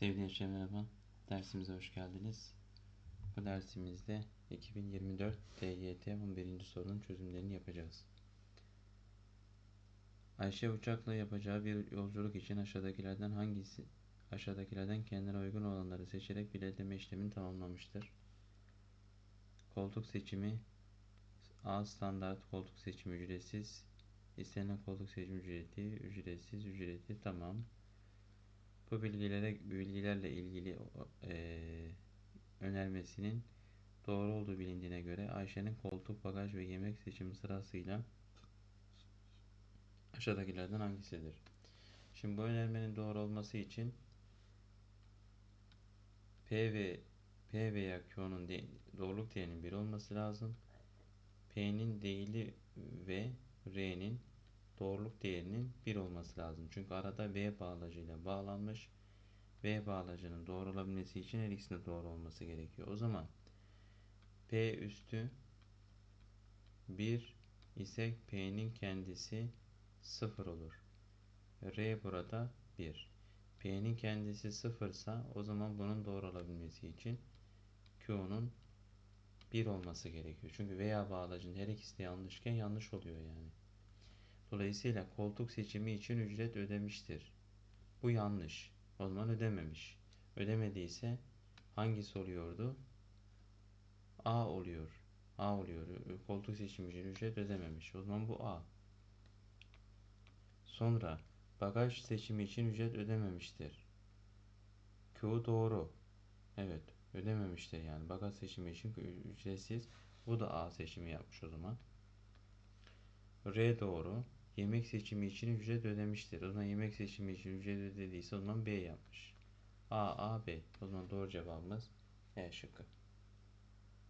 Sevgili gençler merhaba. Dersimize hoş geldiniz. Bu dersimizde 2024 TYT 11. sorunun çözümlerini yapacağız. Ayşe uçakla yapacağı bir yolculuk için aşağıdakilerden hangisi aşağıdakilerden kendine uygun olanları seçerek biletleme işlemini tamamlamıştır. Koltuk seçimi A standart koltuk seçimi ücretsiz. İstenilen koltuk seçimi ücreti ücretsiz ücreti tamam. Bu bilgilere bilgilerle ilgili e, önermesinin doğru olduğu bilindiğine göre Ayşe'nin koltuk, bagaj ve yemek seçimi sırasıyla aşağıdakilerden hangisidir? Şimdi bu önermenin doğru olması için P ve P veya Q'nun de, doğruluk değerinin 1 olması lazım. P'nin değili ve R'nin doğruluk değerinin 1 olması lazım. Çünkü arada V bağlacıyla bağlanmış. V bağlacının doğru olabilmesi için her ikisinde doğru olması gerekiyor. O zaman P üstü 1 ise P'nin kendisi 0 olur. R burada 1. P'nin kendisi 0 ise o zaman bunun doğru olabilmesi için Q'nun 1 olması gerekiyor. Çünkü veya bağlacının her ikisi de yanlışken yanlış oluyor yani. Dolayısıyla koltuk seçimi için ücret ödemiştir. Bu yanlış. O zaman ödememiş. Ödemediyse hangisi oluyordu? A oluyor. A oluyor. Koltuk seçimi için ücret ödememiş. O zaman bu A. Sonra bagaj seçimi için ücret ödememiştir. Q doğru. Evet ödememiştir yani. Bagaj seçimi için ücretsiz. Bu da A seçimi yapmış o zaman. R doğru. Yemek seçimi için ücret ödemiştir. O zaman yemek seçimi için ücret ödediyse o zaman B yapmış. A, A, B. O zaman doğru cevabımız E şıkkı.